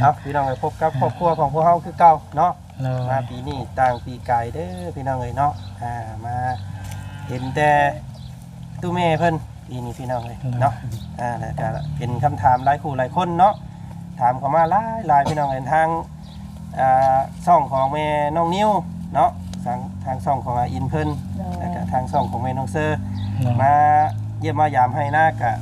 เอาพี่น้องไปพบกับครอบครัวของพวกเฮาคือเก่าเนาะโดยมาปีนี้ต่างปีไก่เด้อพี่น้องเอ้ยเนาะอ่ามาเห็นแต่ตู้แม่เพิ่นปีนี้พี่น้องเอ้ยเนาะอ่าแล้วก็เป็นคำถามหลายคู่หลายคนเนาะถามเข้ามาหลายหลายพี่น้องเอ้ยทางอ่าช่องของแม่น้องนิ้วเนาะทางทางช่องของอาอินเพิ่นแล้วก็ทางช่องของแม่น้องเซอร์ โดยมาเยี่ยมมายามให้หน้ากะ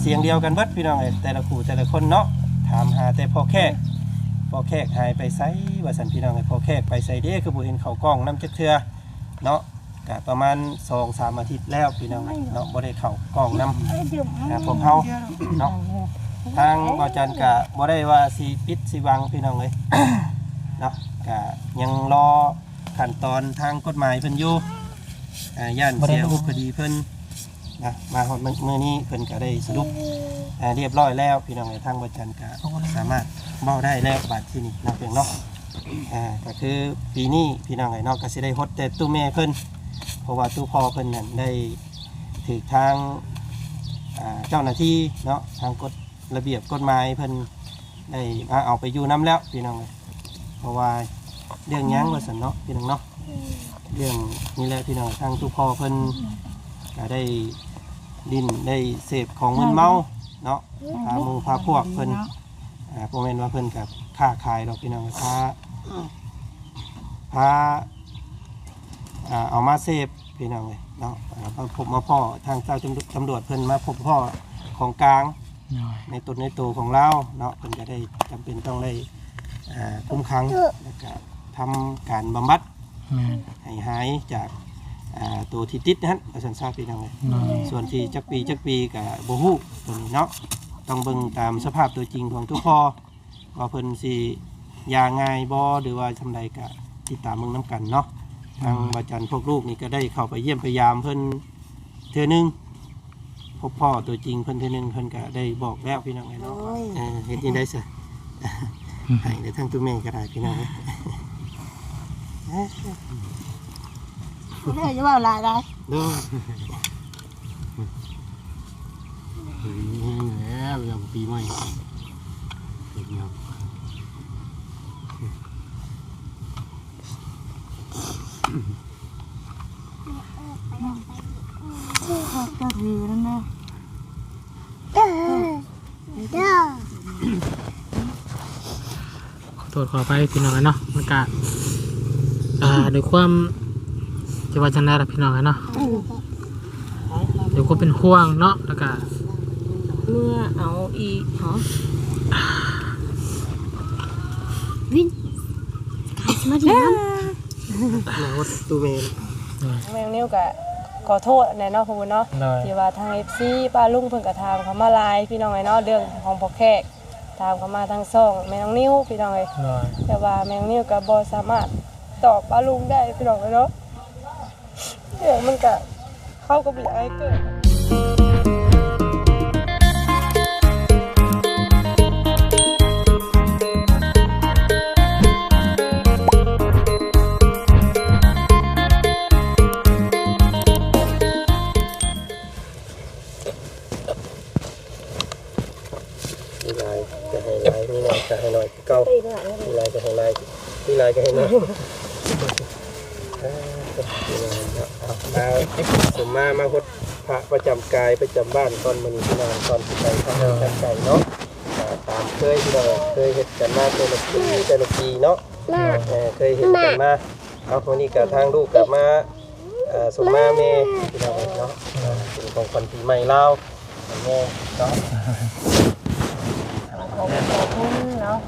เสียงเดียวกันเบิดพี่น้องเอ้ยแต่ละคู่แต่ละคนเนาะ ถามหาแต่พ่อแขกพ่อแขกหายไปไสว่าสันพี่น้องเอ้ยพ่อแขกไปไสเด้คือบ่เห็นเขากล้องน้ำจักเทือเนาะกะประมาณ2-3อาทิตย์แล้วพี่น้องเอ้ยเนาะบ่ได้เข้ากล้องน้ำครับผมเฮาเนาะทางบ่จันกะบ่ได้ว่าสิปิดสิวังพี่น้องเอ้ยเนาะกะยังรอขั้นตอนทางกฎหมายเพิ่นอยู่อ่าย่านเสียอุปคดีเพิ่นนะมาฮอดมื้อนี้เพิ่นก็ได้สรุป อ่าเรียบร้อยแล้วพี่น้องเอ้ยทางบ่จันกะสามารถเว้าได้แล้วบาดที่นี่นาะเพียงเนาะอ่าก็คือปีนี้พี่น้องเอ้ยเนาะก็สิได้ฮดแต่ตู้แม่เพิ่นเพราะว่าตู้พ่อเพิ่นนั่นได้ถือทางอ่าเจ้าหน้าที่เนาะทางกฎระเบียบกฎหมายเพิ่นได้มาเอาไปอยู่น้ำแล้วพี่น้องเอ้ยเพราะว่าเรื่องยังว่าสันเนาะพี่น้องเนาะเรื่องนี้แหละพี่น้องทางทุกพ่อเพิ่นก็ได้ดินได้เสพของมึนเมา เนาะพาหมูพาพวกเพิ่นอ่าโมเมนว่าเพิ่นกับค้าขายดอกพี่น้องพาพาอ่าเอามาเสพพี่น้องเลยเนาะอ่ามาพบมาพ่อทางเจ้าตำรวจเพิ่นมาพบพ่อของกลางโดยในตนในตัวของเราเนาะเพิ่นจะได้จำเป็นต้องได้อ่าคุ้มครังแล้วก็ทำการบำบัดแม่นให้หายจาก อ่าตัวที่ติดนะฮะอาจารย์ทราบพี่น้องเลยโดยส่วนที่จักปีจักปีกับโบฮูตัวนี้เนาะต้องเบิ่งตามสภาพตัวจริงของทุกพ่อว่าเพิ่นสิยาง่ายบ่หรือว่าทำใดก็ติดตามเมืองน้ำกันเนาะทางบาจันพวกลูกนี่ก็ได้เข้าไปเยี่ยมพยายามเพิ่นเทื่อหนึงพบพ่อตัวจริงเพิ่นเทื่อหนึงเพิ่นก็ได้บอกแล้วพี่น้องเลยเนาะเออเฮ็ดยังได้ซะให้ได้ทั้งตัวแม่ก็ได้พี่น้องเอ้ย เด้อจะว่าหลายได้เด้อแล้วยังปีใหม่เด็กเนี่ยก็ดีนั่นนะขอโทษขอไปพี่น้องเนาะมันก็อ่าด้วยความ จะว่าจังได๋ล่ะพี่น้องเนาะเดี๋ยวก็เป็นห่วงเนาะแล้วก็เมื่อเอาอีกเหรอวินกายสมาธิน้หนาวตัวแม่แมงนิ้วก็ขอโทษแน่เนาะพ่อบุญเนาะโดยที่ว่าทาง FC ป้าลุงเพิ่นก็ถามเขามาหลายพี่น้องไอ้เนาะเรื่องของพ่อแขกถามเขามาทางซ่องแม่น้องนิ้วพี่น้องไอ้โดยแต่ว่าแมงนิ้วก็บ่สามารถตอบป้าลุงได้พี่น้องไอ้เนาะ เรื่องมันก็เข้ากับหลายเกิด กายประจำบ้านตอนมื้อนี้พี่น้องตอนที่ไปทำงานทางไก่เนาะอ่าตามเคยพี่น้องเคยเฮ็ดกันมาแต่ละปีแต่ละปีเนาะเอ่อเคยเห็นกันมาเอาคนนี้กับทางลูกกลับมาเอ่อส่งมาเมพี่น้องเนาะเอ่อเป็นของขวัญปีใหม่เราแม่เนาะขอบคุณขอบคุณเนาะ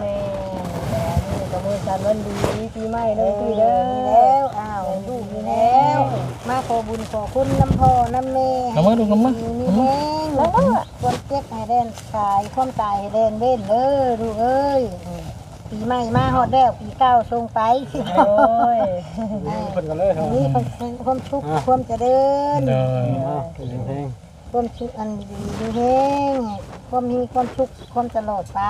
แม่แม่นี่ก็มือสันวันดีปีใหม่เด้อพี่เด้อำแล้วอ้าวดูมีแล้ว มาขอบุญ ขอคุณน้ำพ่อน้ำแม่น้ำมือดูน้ำมือ มีแห้งแล้วก็ความเจ็บให้เด่นกายความตายให้เด่นเว้นเด้อลูกเอ้ยปีใหม่มาฮอดแล้วปีเก้าทรงไปโอ้ยคนกันเลยครับนี่ความความทุกข์ความเจริญโดยเพลงความทุกข์อันดีดีแห้งความมีความทุกข์ความตลอดไป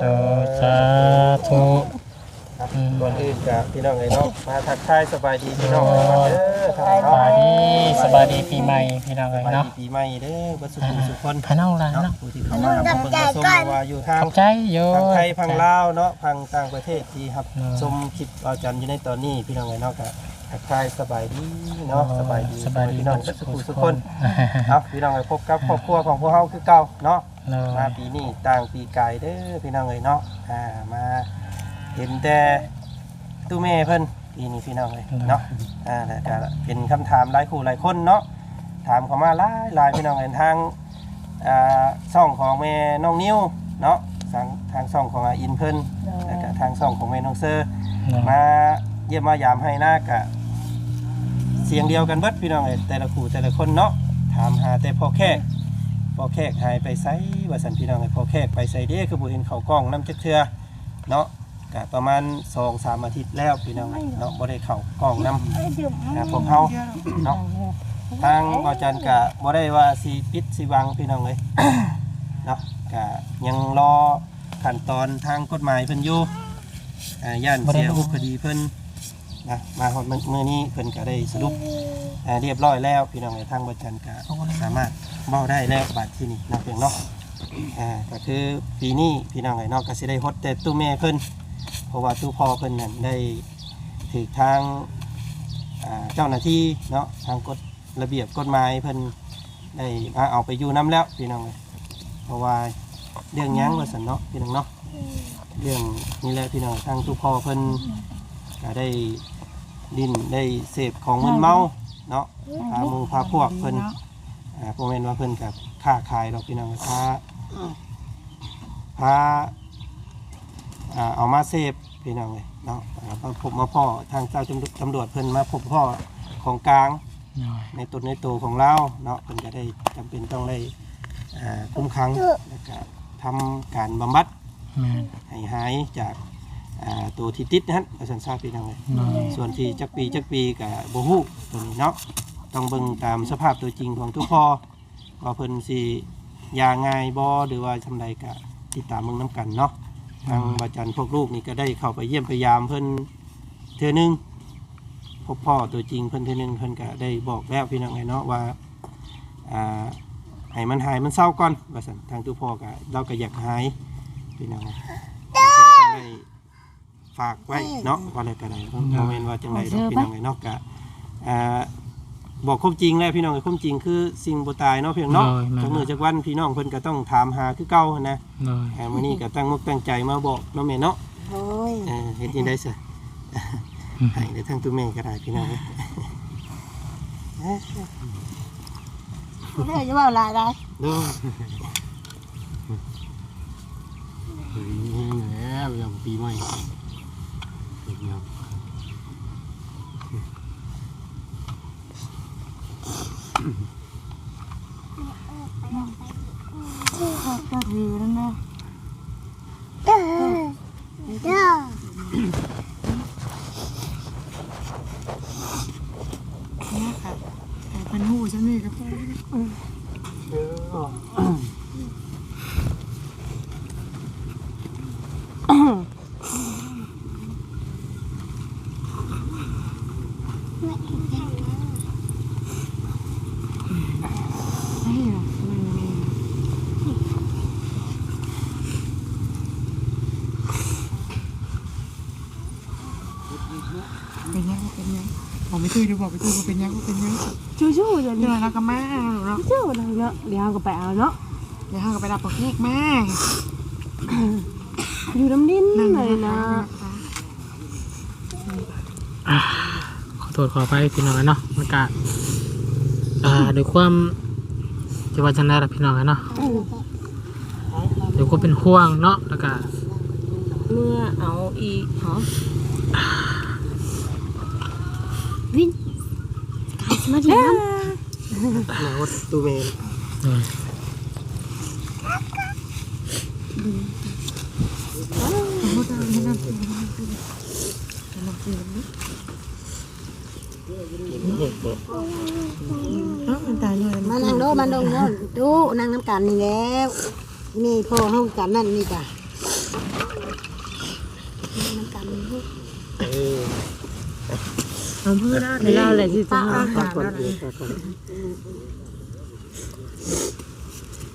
โดยสาธุอะอืม ก่อนอื่นกับพี่น้องเลยเนาะมาทักทายสบายดีพี่น้องเลยก่อนเด้อทางสเนาะบายดีสบายดีปีใหม่พี่น้องสเลยบายเนาะดีปีใหม่เด้อบัดสุขสุขคนพะน้องล่ะเนาะเนาะผู้ที่เข้ามาทำเบิ่งมาชมว่าอยู่ทางขอบใจโยทางไทยพังลาวเนาะพังต่างประเทศที่ครับเนาะ ชมคลิปเราจันอยู่ในตอนนี้พี่น้องเลยเนาะก็ทักทายสบายดีเนาะสบายดีสบายดีพี่น้องสุขสุขคนเอาพี่น้องเลยพบกับครอบครัวของพวกเฮาคือเก่าเนาะเนาะมาปีนี้ต่างปีกายเด้อพี่น้องเอ้ยเนาะอ่ามา เห็นแต่ตู้แม่เพิ่นปีนี้พี่น้องเอ้ยเนาะอ่าแล้วก็เป็นคำถามหลายคู่หลายคนเนาะถามเข้ามาหลายหลายพี่น้องเอ้ยทางอ่าช่องของแม่น้องนิ้วเนาะทางทางช่องของอาอินเพิ่นแล้วก็ทางช่องของแม่น้องเซอร์เนาะมาเยี่ยมมายามให้หน้ากะเสียงเดียวกันเบิดพี่น้องเอ้ยแต่ละคู่แต่ละคนเนาะถามหาแต่พอแค่พอแขกหายไปไสว่าสันพี่น้องไอ้พอแขกไปไสเด้คือบ่เห็นเขากล้องน้ำจักเทือเนาะ ก็ประมาณ2-3อาทิตย์แล้วพี่น้องเนาะบ่ได้เข้ากล้องนำนะพวกเฮาเนาะทางบ่จันก็บ่ได้ว่าสิปิดสิวังพี่น้องเลยเนาะก็ยังรอขั้นตอนทางกฎหมายเพิ่นอยู่อ่าย่านเสียรูปคดีเพิ่นนะมาฮอดมื้อนี้เพิ่นก็ได้สรุปอ่าเรียบร้อยแล้วพี่น้องเอ้ยทางบ่จันก็สามารถเบ้าได้แล้วบาทที่นี่นะเพียงเนาะอ่าก็คือปีนี้พี่น้องไอ้เนาะก็สิได้ฮดแต่ตู้แม่เพิ่น เพราะว่าตู้พ่อเพิ่นนั่นได้ถือทางอ่าเจ้าหน้าที่เนาะทางกฎระเบียบกฎหมายเพิ่นได้มาเอาไปอยู่น้ำแล้วพี่น้องเอ้ยเพราะว่าเรื่องหยังว่าสันเนาะพี่น้องเนาะเรื่องนี้แหละพี่น้องทางตู้พ่อเพิ่นก็ได้ดินได้เสพของมึนเมาเนาะพาหมูพาพวกเพิ่นอ่าพวกแม่นว่าเพิ่นกับค้าขายดอกพี่น้องพาพา อ่าเอามาเสพพี่น้องเลยเนาะอ่ามาพบมาพ่อทางเจ้าตำรวจเพิ่นมาพบพ่อของกลางเนาะในตนในตัวของเราเนาะเพิ่นก็ได้จำเป็นต้องได้อ่าคุ้มครังแล้วก็ทำการบำบัดแม่นให้หายจากอ่าตัวที่ติดนะฮะประสันทราบพี่น้องเลยเนาะส่วนที่จักปีจักปีกับโบฮู้ตัวนี้เนาะต้องเบิ่งตามสภาพตัวจริงของทุกพอว่าเพิ่นสิยาง่ายบ่หรือว่าทำใดกะติดตามเบิ่งน้ำกันเนาะ ทางบาจันพวกลูกนี่ก็ได้เข้าไปเยี่ยมพยายามเพิ่นเทื่อนึงพบพ่อตัวจริงเพิ่นเทื่อนึงเพิ่นก็ได้บอกแล้วพี่น้องไงเนาะว่าอ่าให้มันหายมันเศร้าก่อนว่าซั่นทางทุกพ่อก็เราก็อยากหายพี่น้องต้องได้ฝากไว้เนาะว่าอะไรกันไหนเพราะเมนว่าจังไรดอกพี่น้องไอ้เนาะกะอ่า บอกความจริงแล้วพี่น้องไอ้ความจริงคือสิ่งบ่ตายเนาะเพียงเนาะจากมือจากวันพี่น้องเพิ่นก็ต้องถามหาคือเก่าหั้นนะเนาะอ่ามื้อนี้ก็ตั้งมุกตั้งใจมาบอกเนาะแม่เนาะโอ้ยเออเฮ็ดจังได๋ซะให้ได้ทั้งตัวแม่ก็ได้พี่น้องเอ้ยเฮ้ยจะว่าหลายได้เด้อเฮ้ยแล้วอย่างปีใหม่เด็กเนี่ยก็ mm-hmm บอกไม่ตุ้ยดูบอกไม่ตุ้ยว่าเป็นยังว่าเป็นยังชู้ๆอย่างเดี๋นี้ยวเราก็มาเนาะชู้ๆนั่นเนาะเดี๋ยวเราก็ไปเอาเนาะเดี๋ยวเราก็ไปรับปอกเค้กมาอยู่น้ำดินนั่งเลยนะขอโทษขอไปพี่น้องเนาะมันก็อ่าด้วยความจะว่าจังได๋ล่ะพี่น้องเนาะเดี๋ยวก็เป็นห่วงเนาะแล้วก็เมื่อเอาอีกเหรอวิน กายสมาธิน้มาวัดตัวแม่เออำมานั่งโดมานั่งโดดูนั่งน้ำกันนี่แล้วนี่พ่อห้องกันนั่นนี่จ้ะเออเอาเพื่อนเดี๋ยวเราเลยสิจะพักก่อนเออพักก่อน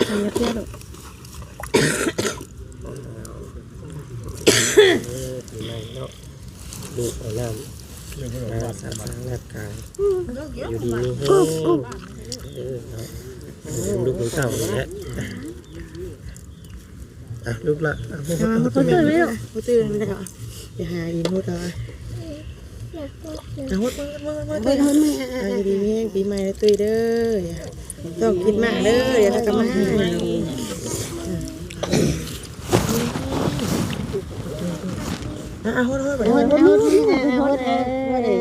เอาเพื่อนเออปีใหม่เนาะดูเอาน้ำมาสร้างร่างกายอยู่ดีมีแห้งเออเนาะลูกของเต่านี่แหละอะลูกละอะให้เขาตื่นไหมกูตื่นแล้วอย่าหาอีมุดอะ เอามุดมุดมุดมุดมุดเอาอยู่ดีนี่ปีใหม่แล้วตุ้ยเด้อต้องกินมากเด้อเดี๋ยวเราก็มาเอาเอาเอาโอ้ยโอ้ยโอ้ยโอ้ยโอ้ย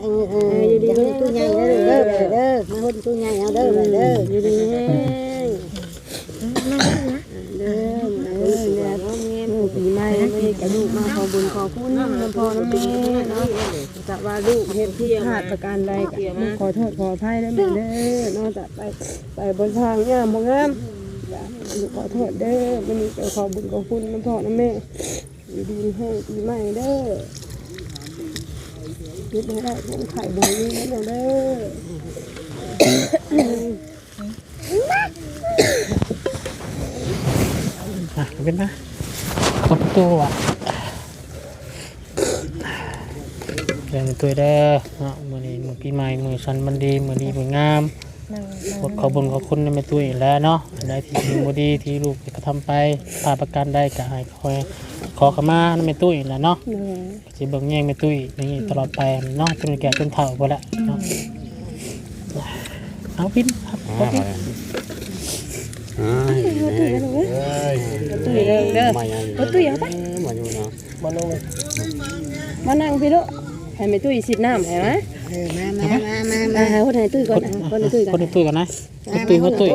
เออเออเอออยู่ดีมีตู้ใหญ่เด้อเด้อเด้อมาหุ่นตู้ใหญ่เอาเด้อเด้ออยู่ดีเด้อเด้อเด้อเด้อ ปีใหม่ไม่กระดูกมาขอบุญขอคุณน้ำพ่อน้ำแม่เนาะจะว่าลูกเฮ็ดผิดพลาดประการใดก็ขอโทษขออภัยได้ไหมเด้อนอกจากไปไปบนทางงามบ่งามขอโทษเด้อวันนี้จะขอบุญขอคุณน้ำพ่อน้ำแม่อยู่ดีให้ปีใหม่เด้อยึดไม่ได้ผมไข่บุญนี่นั่นเด้ออะเป็นนะ ขอบตัวเรียนตัวเด้อเนาะมือนี้มือปีใหม่มือสันมันดีมือดีมืองามขอขอบุญขอบคุณในแม่ตุ้ยแล้วเนาะอันที่ดีบดีที่ลูกกระทำไปพาประกันได้ก็ให้คอยขอขมาในแม่ตุ้ยแล้วเนาะสิเบิ่งแย่งแม่ตุ้ยอย่างนี้ตลอดไปเนาะจนแก่จนเฒ่าพุ่นละเนาะเอาพินครับ ตุ้ยเด้อเด้อมาอย่างนี้เอาตุ้ยเอาไปมาอยู่เนาะมาลงเลยมานั่งพี่ลูกให้แม่ตุ้ยสิดน้ำให้ไหมเออมามามามาอ่าให้คนให้ตุ้ยก่อนคนให้ตุ้ยก่อนนตุ้ยกันนะคนตุ้ยคนตุ้ย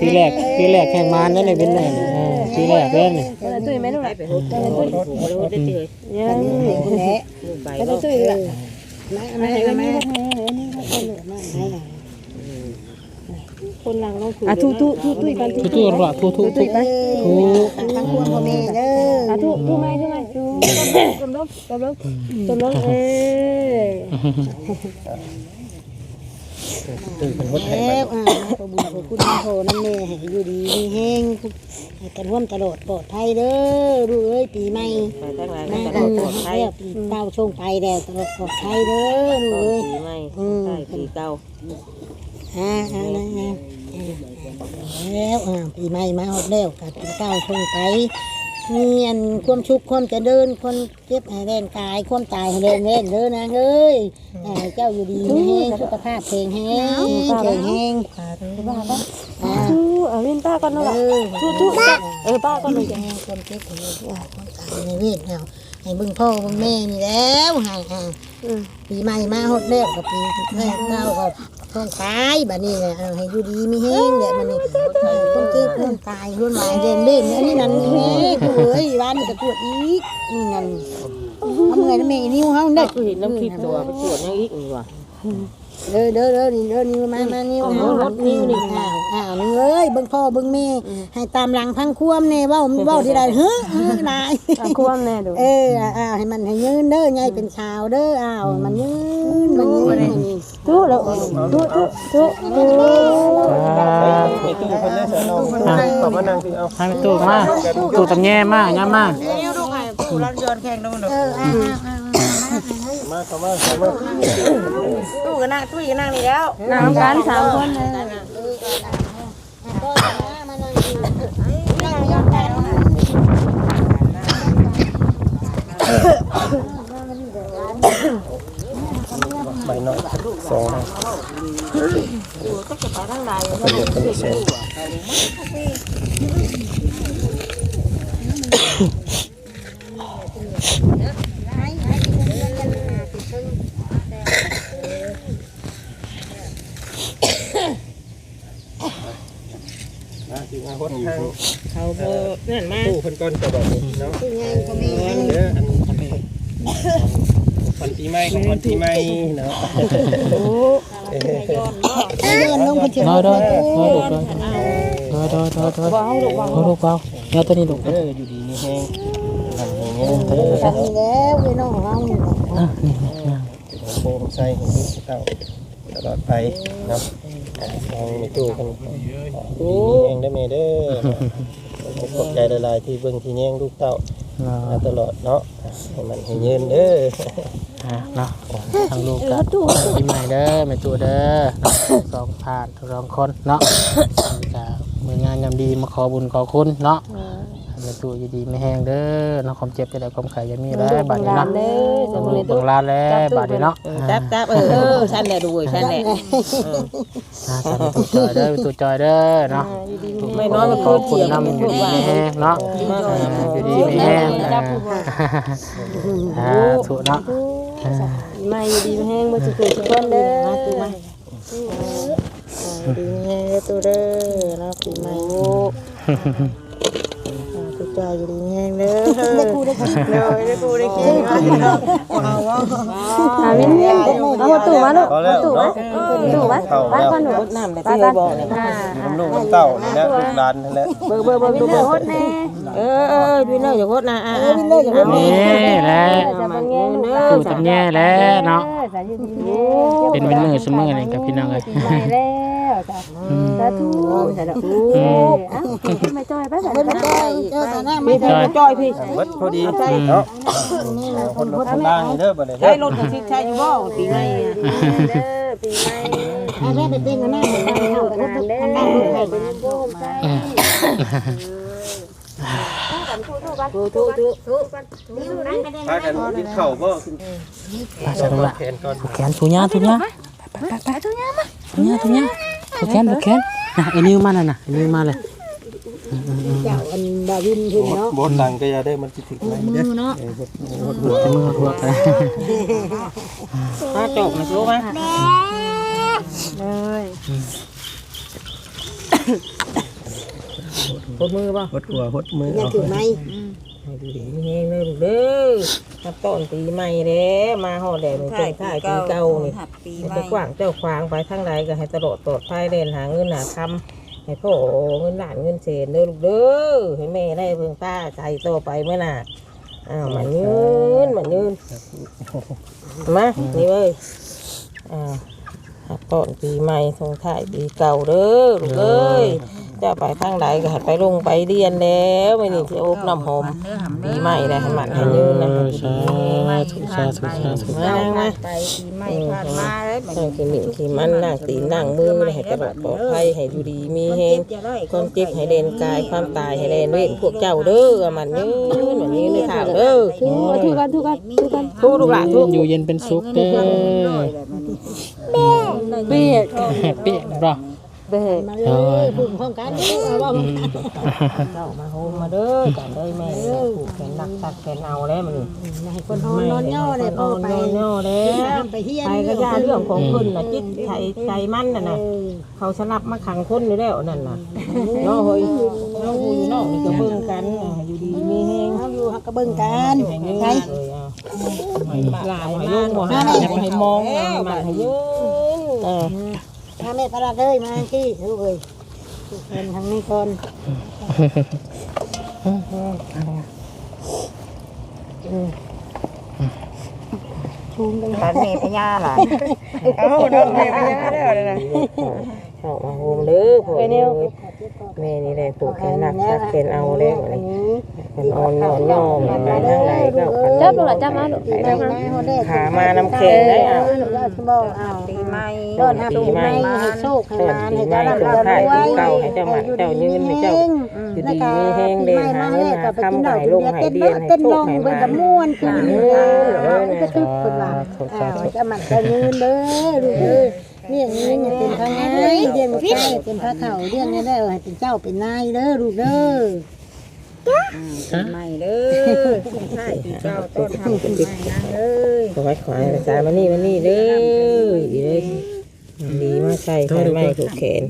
ตีแรกปีแรกแข่งมารนั่นเลยเป็นเลยเออปีแรกเล่นนี่คนให้ตุ้ยไหมลูกคนให้ตุ้ยยังคุณแหนให้ตุ้ยละมามามามา คนหลังน้องคืออะทุทุทุตุ้ยกันทุทุกทุกคนว่าทุกทุกทุกเออทั้งควรพ่อแม่เด้ออะทุทุไหมทุไหมทุกลมกลมกลมกลมกลมเอ้ตื่นเป็นวัดไทยแล้วมาอ่าขอบุญขอคุณน้ำโพน้ำแม่ให้อยู่ดีมีแห้งให้กันร่วมตลอดปลอดภัยเด้อลูกเอ้ยปีใหม่มาตลอดปลอดภัยปีเต้าช่วงไปแล้วตลอดปลอดภัยเด้อลูกเอ้ยปีใหม่อืมใช่ปีเก่า อ่าอ่านะอ่าแล้วอ่าปีใหม่มาฮอดแล้วกับปีเก้าช่งไปเมีอันความชุกความเจะเดินคนเจ็บให้แรงกายความตายให้แรงเล่นเด้อนะเอ้ยอ่าเจ้าอยู่ดีแห้งสุขภาพแข็งแห้งแข็งแห้งอ่าทุเอาเล่นป้าก่อนนะเออทุทุเออป้าก่อนเลยแห้งความเจ็บของเราความตายในเวทแล้วให้เบิ่งพ่อเบิ่งแม่นี่แล้วให้อ่าปีใหม่มาฮอดแล้วกับปีแม่เก้ากับ ท้องตายบัดนี้เนี่ยเอาให้อยู่ดีมีแห้งเนี่ยบัดนี้ต้องเจ็บต้องตายรุ่นหลายเด่นเด่นอันนี้นั่นนี่กูเอ้ยบ้านนี้ก็ปวดอีกนี่นั่นเอาเมื่อยนะแม่นิ้วเฮาเด้อกูเห็นน้ำคลิปตัวไปตรวจยังอีกนี่ว่ะ เด้อเด้อเด้อนี่เด้อนิ้วมามานิ้วเอารถนิ้วนี่อ้าวอ้าวนี่เอ้ยเบิ่งพ่อเบิ่งแม่ให้ตามหลังพังควมแน่เว้าเว้าที่ใดเฮ้อเฮ้อได้ควมแน่ดูเอออ้าวให้มันให้ยืนเด้อใหญ่เป็นชาวเด้ออ้าวมันยืนมันยืนนี่ทุแล้วทุทุทุทุไม่ตู้คนได้เสียน้องขอบมานั่งคือเอาให้ไปตู้มาตู้ตำแย่มาย่ามาเอออ้าวอ้าว มาเข้ามาเข้ามาตู้ก็นั่งตู้ก็นั่งนี่แล้วน้ำกันสามคนเลยใบหน่อยสองนะเป็นเด็กเป็นเซนนะที่มาฮดทางเขาโบนั่นมาตู้เพิ่นก่อนจะบอกเนาะคือไงก็มีเด้ออันวันปีใหม่ของวันปีใหม่เนาะเดินลงคนเชียโดยโดยโดยลูกโดยโดยโดยโดยโดยโดยลูกเบาเดี๋ยวตัวนี้ลูกเอออยู่ดีมีแห้งทำแห้งเงี้ยเด้อสั่งแล้วพี่น้องของเราอะนี่นี่นี่โคมใส่ให้ลูกเต้าตลอดไปเนาะ เอาในตู้กันดีเองได้ไหมเด้อขอบใจหลายๆที่เบิ่งที่แย่งลูกเต้ามาตลอดเนาะให้มันให้ยืนเด้ออะเนาะทางลูกกับปีใหม่เด้อแม่ตู้เด้อสองผ่านสองคนเนาะจะมืองานยำดีมาขอบุญขอคุณเนาะ แม่ตัวอยู่ดีไม่แห้งเด้อเนาะความเจ็บจะได้ความไข่จะมีแล้วบัดนี้เนาะเด้อสมลูกเบิ่งลานแล้วบัดนี้เนาะเออจับจับเออเออฉันแหละดูฉันแหละอ่าสาธุตัวจอยเด้อตัวจอยเด้อเนาะไม่น้อยมันขคืออบคุเถีณยงนำมันอพูยู่ดดีว่าไม่แห้งเนาะอ่าอยู่ดีไม่แห้งอ่าอ่าถูกเนาะอ่าไม่ดีแห้งบ่สิคือทุกคนเด้อมาตัวมาดีแห้งตัวเด้อนะปีใหม่ลูกตัว ใจอยู่ดีแห้งเด้อได้กูได้กินเลยได้กูได้กินเอาวะอ่ามินเอาประตูมาลูกพอแล้วเนาตู่มาเข้าไปแล้วก่อนหนูน้ำแต่ที่บอกเนี่ยอ่าน้ำลูกน้ำเต้านี่นะลูกหลานนั่นแหละเบอร์เบอร์เบอร์วินดูเนเบอร์ร์ฮดแน่เออเออวินเนอร์อย่าโคตรนะอ่าวินเนอร์อย่าโคตรนี่แหละตู่ตำแย่แล้วเนาะเป็นเป็นมือเสมอนี่กับพี่น้องเลยแล้วจ้ะสาธุสาธุเอ้าไม่จ้อยไปสาธุพี่พี่จอยพี่เบิดพอดีเนาะคนรถคนล่างนี่เด้อบ่ได้เด้ได้อรถกับชิดใช้อยู่บ่ปีใหม่เด้อปีใหม่เอาแม่ไปเต้นกันหน้าเหมือนกันเด้อเป็นโบมใจถูถูถูพากันกินข้าวบ่กินปาสนุละแขนก่อนแขนทุญ่าทุญ่าไปไปไปทุญ่ามาทุญ่าทุญ่าผูกแขนผูกแขนน่ะไอ้นิ้วมาน่ะน่ะไอ้นิ้วมาเลย บนหลังก็อย่าได้มันสิถึงไหนเด้อเนาะแต่มือหัวกันมาจบมาสู้มาปดมือป่ะหดหัวหดมือเอาให้ดูดีมีแห้งเลยลูกเด้อมาต้นปีใหม่เด้มาหอดแดดมันจงท่ายปีเก่านี่มันจะกว้างเจ้าควางไปทางใดก็ให้ตลอดตลอดไปเดินหาเงินหาคำ ให้พ่อเงินหลานเงินเศษเด้อลูกเด้อให้แม่ได้เพิ่งป้าใจโตไปเมื่อน่ะอ้าวมันยืนมันยืนมานี่เว้ยอ่าตอนปีใหม่ทงท้ายปีเก่าเด้อลูกเอ้ย จะไปทางใดก็ให้ไปลงไปเรียนแล้วไม่นี่ที่อบน้ำหอมปีใหม่ได้ให้มันให้ยืนนะเออสาธุสาธุสาธุมามาไปปีใหม่ผ่านมาแล้วนั่งกินหนึ่งกินมันนั่งตีนั่งมือให้ตลอดปลอดภัยให้อยู่ดีมีเฮงความเจ็บให้เดนกายความตายให้เดนเว้นพวกเจ้าเด้อมันยืนมันยืนในข่าวเด้อทุกกันทุกกันทุกกันทุกลูกหลานทุกอยู่เย็นเป็นสุขเด้อเบียดเปี้ยบ่ เบียดเอ้ยเจ้ามาโฮมมาเด้อกันเด้อแม่ผูกแขนหนักตัดแขนเอาแล้วมันนี่คนนอนนอนย่อเลยพ่อไปนอนแล้วไปเฮียนไปก็ยาเรื่องของคนน่ะจิตใจใจมันน่ะนะเขาสลับมาขังคนอยู่แล้วนั่นน่ะเนาะเฮ้ยเนาะอยู่นอกนี่ก็เบิ่งกันอะอยู่ดีมีแฮงอยู่หักกระเบิ่งกันให้เงินเลยอะลาให้ลงบ่ให้ให้มองให้มันให้ยืนเออถ้า แม่พระเลยมาที่ลูกเอ้ยเห็นทางนี้ก่อนตอนนี้พญาหลานเอาดอกแม่พญาแล้วนะ เอามาโฮมเด้อพ่อเอ้ยแม่นี่แหละปลูกแขนหนักสักแขนเอาแล้วนี่มันอ่อนย่อนย่อมไปทางไหนก็ขันจับลูกละจับมาลูกจับมาขามาน้ำแข็งได้อะลูกจะบอกอ้าวปีใหม่ต้นปีใหม่ให้โชคให้ต้นลานปีให้ใหม่เจ้าต้นร่ำท้ายรวปียเก่าให้เจ้าหมัดเจ้ายืนให้เจ้าอยู่ดีมีแห้งเด่นหาเงินหาคำให้ลงให้เดียนให้เต้นโชลคงให้เป็นมากระม่วนขึ้นเอเอออก็ตึกคนว่าอ้าวจะมันจะยืนเด้อลูกเอ้ย เรียกนี้เนี่ยเป็นพระไงเรียกว่าใกล้เป็นพระเฒ่าเรียกนี้ได้ให้เป็นเจ้าเป็นนายเด้อลูกเด้อใหม่เด้อใช่เก่าต้นทำเปีใหม่นะเอ้ยขอให้ขอให้อาจายมานี่มานี่เด้อดีเลยดีมากใส่ไฟไหม้ถูกแขน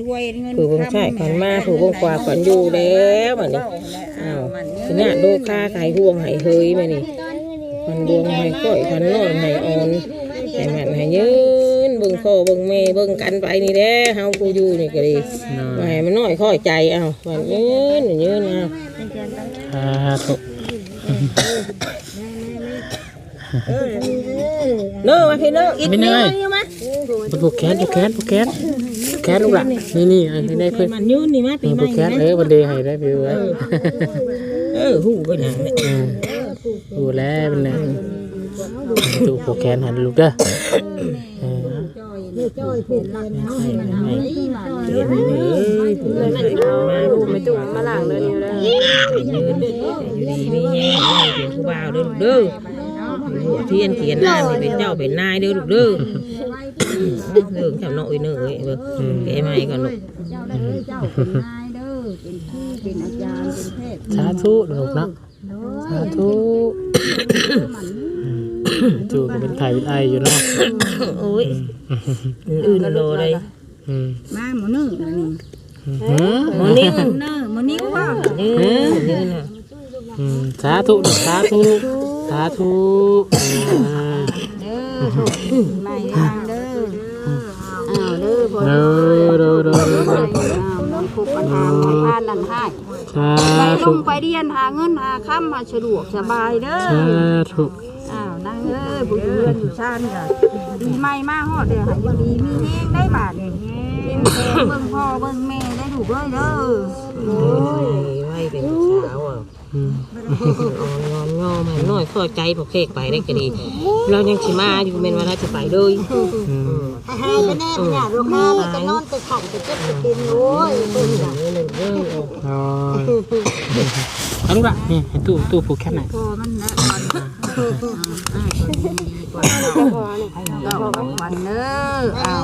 ผู้บงใช่ขันมาผู้บงกวาขันอยู่แล้วมันนี่อ้าวทีนี้ดูค่าไข่ห่วงไห้เฮยมานี่มันดวงไห้ก้อยขันนอยไห้อ่อนไห้มันไห้ยืน เบิ่งพ่อเบิ่งแม่เบิ่งกันไปนี่แหละเฮาผู้อยู่นี่ก็ดีไห้มันน้อยค่อยใจเอามันยืนยืนเอาสาธุเน้อมาพี่เน้ออีกไม่นิดเนยนึงมาผูกแขนผูกแขนผูกแขนผูกแขนลูกหล่ะนี่นี่อันนี้ได้เพื่อนมันยืนนี่มาเอปีอใหผูม่กแขนเออวันเดย์ให้ได้วิวไว้เออหูก็อย่างนี้อืมดูแลเป็นไงดูผูกแขนหันลูกเด้อเออ เห็นเลยผู้ใหญ่มาลูกไม่จุ่มมาหลังเลยนี่เลยยืนอยู่ดีนี่แห้งเป็นผู้บ่าวเด้อเด้อหัวเทียนเขียนหน้าเป็นเจ้าเป็นนายเด้อลูกเด้อเด้อแถวน้อยเน้อเอ้ยเบิ่งแกมาก่อนลูกสาธุลูกเนาะสาธุ จูก็เป็นไข่เป็นไออยู่เนาะโอ้ยอื่นๆโลเลยอืมมาหมูนึ่งอันนี้หืมหมอนิ่งเนอหมูนิ้วว่ายืนยืนน่ะอืมสาธุสาธุสาธุอืมเด้อถูกไม่ได้เด้ออ้าวเด้อพอเด้อเด้อเด้อเด้ออ้าวมันคุกปัญหาของบ้านนั่นให้สาไปลธุงไปเรียนหาเงินหาค่ำมาสะดวกสบายเด้อสาธุอ้าวนั่งเอ้ ยผู้อยู่เรือนอยู่ชาติค่ะดีไม่มาฮอดเด้อค่ะอยู่ดีมีแฮงได้บาทนี่เป็นแม่เบิ่งพ่อเบิ่งแม่ได้ถูกเลยเด้อโอ้ยไว้เป็นสาวอะอืมงอมงอมให้น้อยเข้าใจพวกเคกไปได้ก็ดี เรายังสิมาอยู่แม่นว่าเราจะไปเลยอืมให้แน่ๆเนี่ยลูกแม่จะนอนตึกขันจะเจ็บจะกินโอ้ยเบิ่งน่ะโอ้ยเอาลูกละนี่ให้ตู้ตู้ผูกแค่ไหนพอมันนะก่ อนก็พอวันเด้ออ้าว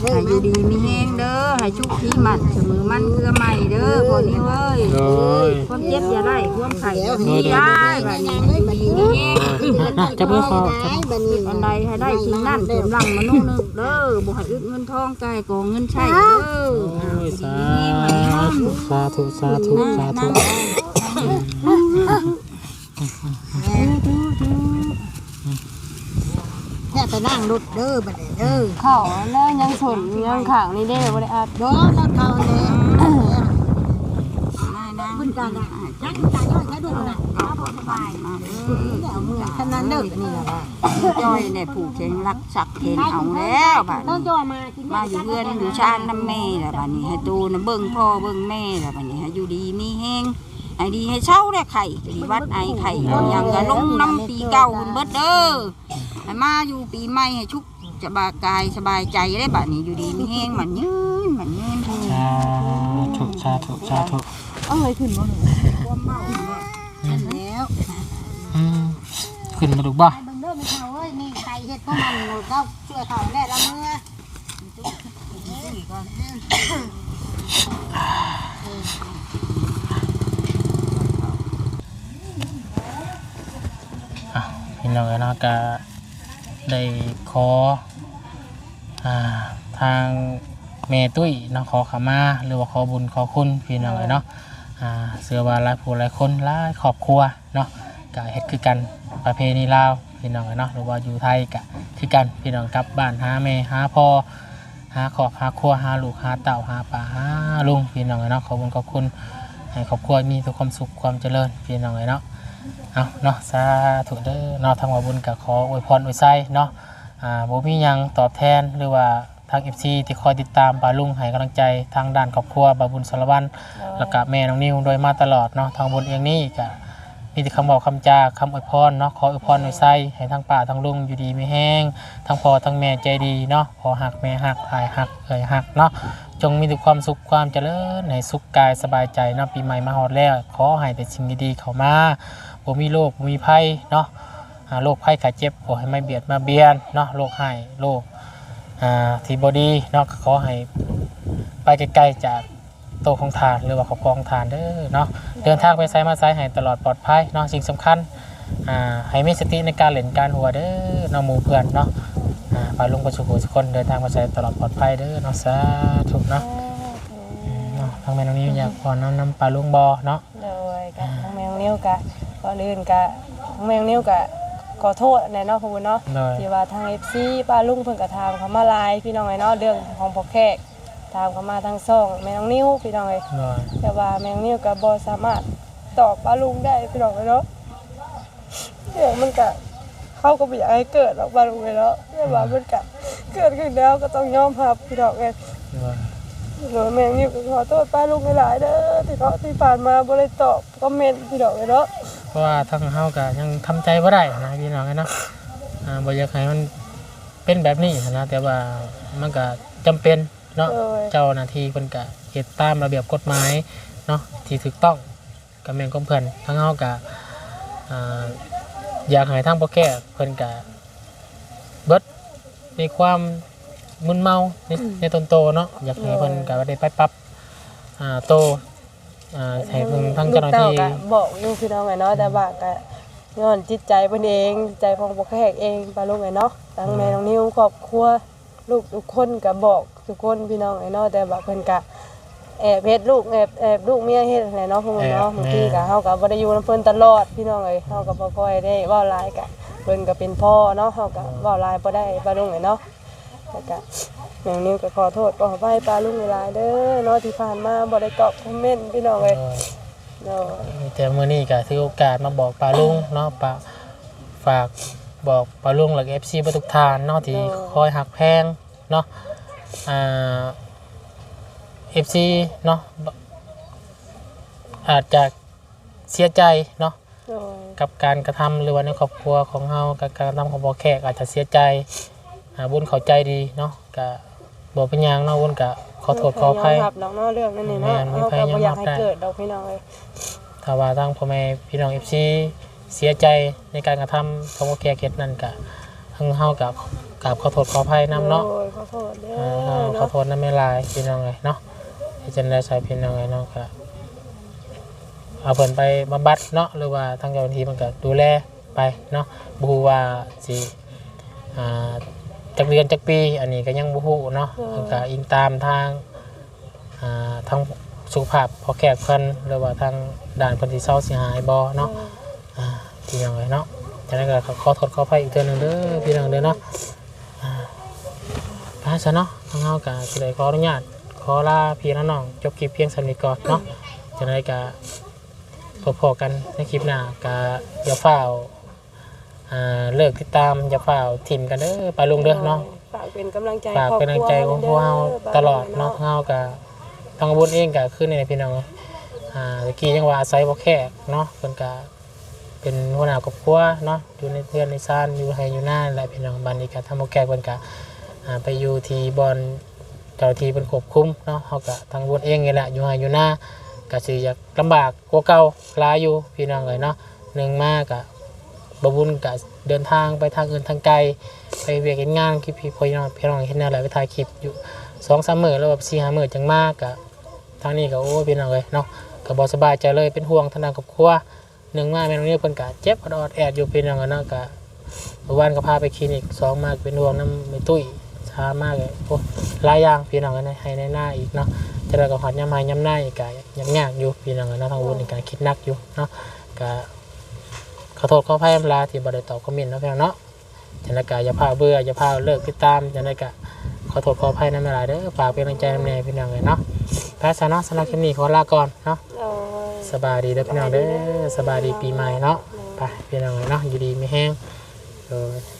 ให้อยู่ดีมีแฮงเด้อให้ชุกที่มันเสมอมันเพื่อใหม่เด้อพอนี้เว้ยโอ้ยความเจ็บอย่าได้ความไข่อย่ามีได้บัดนี้อยู่ดีมีแฮงนะจับมือคอจับอันใดให้ได้สิ่งนั้นสมรังมนุษย์นึกเด้อบ่ให้อึดเงินทองใจกองเงินใช้เด้อโอ้ยสาธุสาธุสาธุสาธุ เนี่ย ไปนั่งรถเด้อบัดนี้เด้อเขาแล้วยังสนยังขังนี่ได้บ่ได้อัดโดนแล้วเขาเลยบุญการจังตายย้อนใช้ดูน่ะเอาบ่สบายมาเด้อเอามือขนาดเด้อนี่ล่ะว่าจ้อยเนี่ยผูกเข็งรักสักเข็นเอาแล้วบัดนี้จ้อมากินมาอยู่เพื่อนอยู่ชาติน้ำแม่แล้วบัดนี้ให้ตูนะเบิ่งพ่อเบิ่งแม่แล้วบัดนี้ให้อยู่ดีมีแฮงให้ดีให้เช่าได้ไข่ดีวัดไอไข่ยังก็ลงน้ำปีเก่าเพิ่นเบิดเด้อ ให้มาอยู่ปีใหม่ให้ชุกจะบากายสบายใจได้บัดนี้อยู่ดีมีแฮงมันยืนมันยืนสาธุสาธุสาธุเอ้ยขึ้นบ่ความเมาเนี่ยนั่นแล้วอืมขึ้นมาลูกบ่เบิ่งเด้อมีเขาเอ้ยนี่ไข่เฮ็ดพวกมันหมดก็ช่วยเขาแน่ละเมื่อพี่น้องเนาะก็ ได้ขออทางแม่ตุ้ยเนาะขอขมาหรือว่าขอบุญขอคุณพี่น้องเลยเนาะเสือว่าหลายผู้หลายคนหลายครอบครัวเนาะก็เฮ็ดคือกันประเพณีลาวพี่น้องเนาะหรือว่าอยู่ไทยก็คือกันพี่น้องกลับบ้านหาแม่หาพ่อหาครอบหาครัวหาลูกหาเต่าหาป่าหาลุงพี่น้องเนาะขอบุญขอบคุณให้ครอบครัวมีแต่ความสุขความเจริญพี่น้องเนาะ เอาเนาะสาธุเด้อเนาะทางว่าบุญกับขออวยพรอวยไส้เนาะอ่าบ่มีหยังตอบแทนหรือว่าทาง FC ที่คอยติดตามปาลุงให้กำลังใจทางด้านครอบครัวบาบุญสารวัตรแล้วก็แม่น้องนิวโดยมาตลอดเนาะทางบุญเองนี่ก็มีแต่คำบอกคำจาคำอวยพรเนาะขออวยพรอวยไส้ให้ทั้งป่าทั้งลุงอยู่ดีไม่แห้งทั้งพ่อทั้งแม่ใจดีเนาะพอหักแม่หักอายหักเอ่ยหักเนาะจงมีแต่ความสุขความเจริญให้สุขกายสบายใจเนาะปีใหม่มาฮอดแล้ว ขอให้แต่สิ่งดีๆเข้ามา บ่มีโรคบ่มีภัยเนาะอ่าโรคภัยไข้เจ็บบ่ให้ไม่เบียดมาเบียนเนาะโรคไห้โรคอ่าที่บ่ดีเนาะก็ขอให้ไปไกลๆจากโตะของทานหรือว่าครอบครองทานเด้อเนาะเดินทางไปไสมาไสให้ตลอดปลอดภัยเนาะสิ่งสำคัญอ่าให้มีสติในการเล่นการหัวเด้อเนาะหมู่เพื่อนเนาะอ่าไปลงประชุมทุกคนเดินทางมาไสตลอดปลอดภัยเด้อเนาะสาธุเนาะอืมเนาะทางแม่น้องนี้อยากขอน้ำน้ำปลาลุงบอเนาะโดยกะทั้งแมงนิ้วกะ ก่อนอื่นกะทั้งแมงนิ้วกะขอโทษแน่เนาะคุณเนาะเลยที่ว่าทาง FC ป้าลุงเพิ่นก็ถามเขามาไลน์พี่น้องไอ้เนาะเรื่องของพ่อแขกถามเขามาทางซ่องแม่น้องนิ้วพี่น้องไอ้เลยแต่ว่าแมงนิ้วก็บ่สามารถตอบป้าลุงได้พี่น้องไอ้เนาะเรื่องมันก็เขาก็บ่อยากให้เกิดหรอกบาลุงเลยเนาะแต่ว่ามันก็เกิดขึ้นแล้วก็ต้องยอมรับพี่น้องเอ้ยว่าหนูแม่งอยู่ก็ขอโทษป้าลุงหลายๆเด้อที่เขาที่ผ่านมาบ่ได้ตอบคอมเมนต์พี่น้องเลยเนาะเพ ราะว่าทางเฮาก็ยังทำใจบ่ได้นะพี่น้องเนาะอ่าบ่อยากให้มันเป็นแบบนี้นะแต่ว่ามันก็จำเป็นเนาะเออเจ้าหน้าที่เพิ่นก็เฮ็ดตามระเบียบกฎหมายเนาะที่ถูกต้องก็แม่นของเพิ่นทางเฮาก็อ่าอยากให้ทางบ่แก้เพิ่นก็เบิดมีความมึนเมาในในตนโตเนาะอยากให้เพิ่นก็ได้ไปปรับอ่าโต อ่าให้เพิ่นทางเจ้าหน้าที่ลูกต้ก็บอกอยู่พี่น้องไงเนาะแต่ว่าก็ย้อนจิตใจเพิ่นเองจิตใจของบ่แขกเองป้าลุงไงเนาะทั้งแม่น้องนิวครอบครัวลูกทุกคนก็บอกทุกคนพี่น้องไงเนาะแต่ว่าเพิ่นก็แอบเฮ็ดลูกแอบแอบลูกเมียเฮ็ดอะไรเนาะพวกมันเนาะบางทีก็เฮาก็บ่ได้อยู่นํเพิ่นตลอดพี่น้องเอ้ยเฮาก็บ่ค่อยได้เว้าหลายก็เพิ่นก็เป็นพ่อเนาะเฮาก็เว้าหลายบ่ได้ป้าลุงไงเนาะ แล้วก็แม่น้องนิวก็ขอโทษขออภัยป้าลุงหลายๆเด้อเนาะที่ผ่านมาบ่ได้ตอบคอมเมนต์พี่น้องเอ้ยเนาะแต่มื้อนี้ก็ถือโอกาสมาบอกปาลุงเนาะปาฝากบอกปาลุงแล้วก็ FC บ่ทุกทานเนาะที่คอยหักแพงเนาะอ่า FC เนาะอาจจะเสียใจเนาะโดยกับการกระทำหรือว่าในครอบครัวของเฮากับการกระทำของบ่อแขกอาจจะเสียใจ อ่าบุญเข้าใจดีเนาะก็บ่เป็นหยังเนาะบุญก็ขอโทษขออภัยยอมรับดอกเนาะเรื่องนั้นนี่เนาะแม่นมีเราใครก็บ่อยากยอมรับให้ได้ เกิดดอกพี่น้องเอ้ยถ้าว่าทางพ่อแม่พี่น้อง FC เสียใจในการกระทำของบ่อแขกเฮ็ดนั่นก็ทางเฮาก็กราบขอโทษขออภัยนํเนาะ โอ้ยขอโทษเด้ออ่าขอเนาะโทษนะไม่ลายพี่น้องเลยเนาะที่จะได้ใช้พี่น้องเลยเนาะก็เอาเพิ่นไปบำบัดเนาะหรือว่าทางเจ้าหน้าที่มันก็ดูแลไปเนาะบฮูว่าสิอ่า จักเดือนจักปี อันนี้ก็ยังบฮูเนาะมันก็อิงตามทางอ่าทางสุขภาพพอแขกเพิ่นหรือว่าทางด่านเพิ่นสิเศร้าสิหายบ่เนาะอ่าพี่น้องเลยเนาะฉะนั้นก็ขอโทษขออภัยอีกเทื่อหนึงเด้อพี่น้องเด้อเนาะไปซะเนาะทางเฮากะสิได้ขออนุญาตขอลาพี่น้องๆจบคลิปเพียงสำนี้ก่อนเนาะจะได้กะพอๆกันในคลิปหน้ากะอย่าเฝ้าว อ่าเลิกติดตามอย่าเฝ้าวถิ่มกันเด้อไปลงเด้อเนาะฝากเป็นกำลังใจฝากเป็นกำลังใจของพวกเราตลอดเนาะเฮากะทางอาวุธเองกะขึ้นในพี่น้องอ่าตะกี้ยังว่าอาศัยบ่แขกเนาะเพิ่นกะเป็นหัวหน้าครอบครัวเนาะอยู่ในเพื่อนในซ่านอยู่ไห้อยู่หน้าแหละพี่น้องบัดนี้กะทำบ่แขกเพิ่นกะอ่าไปอยู่ที่บอนเจ้าที่เป็นควบคุมเนาะเขาก็ทางวนเองนี่แหละอยู่หาอยู่หน้าก็สิอยากลำบากกว่าเก่าหลายอยู่พี่น้องเลยเนาะหนึ่งมากกะ บบุญกะเดินทางไปทางอื่นทางไกลไปเวียกเห็นงานคลิปพี่พน้องพี่น้องเห็นแนวอะไรไปถ่ายคลิปอยู่สองสามหมื่นแล้วแบบสี่ห้าหมื่นจังมากกะทางนี้ก็โอ้พี่น้องเลยเนาะก็บอสบายใจเลยเป็นห่วงทางด้านครอบครัวหนึ่งมาแม่น้องเนี่ยเพิ่นกะเจ็บอดแอดอยู่พี่น้องเลยเนาะกะเมื่อวานก็พาไปคลินิกสองมากเป็นห่วงน้ำไม่ตุ้ยช้ามากเลยโอ้หลายอย่างพี่น้องกันให้ในหน้าอีกเนาะจะได้กับหอดย้ำมาย้ำหน้าอีกกะยังยากอยู่พี่น้องกันเนาะทางวุ้นในการคิดนักอยู่เนาะกะ อโทษขออภัยเวลาที่บริตอบคอมเมนต์เนาะพี่น้องเนาะจะได้กะอย่าพาเบื่ออย่าพาเลิกติดตามจะได้กะขอโทษขออภัยในเวลาเด้อฝากเป็นกำลังใจนำแน่พี่น้องเลยเนาะแพ้ซะเนาะสำหรับคลิปนี้ขอลาก่อนเนาะโอ้ยสบายดีเด้อพี่น้องเด้อสบายดีปีใหม่เนาะไปพี่น้องเลยเนาะอยู่ดีไม่แห้งโดย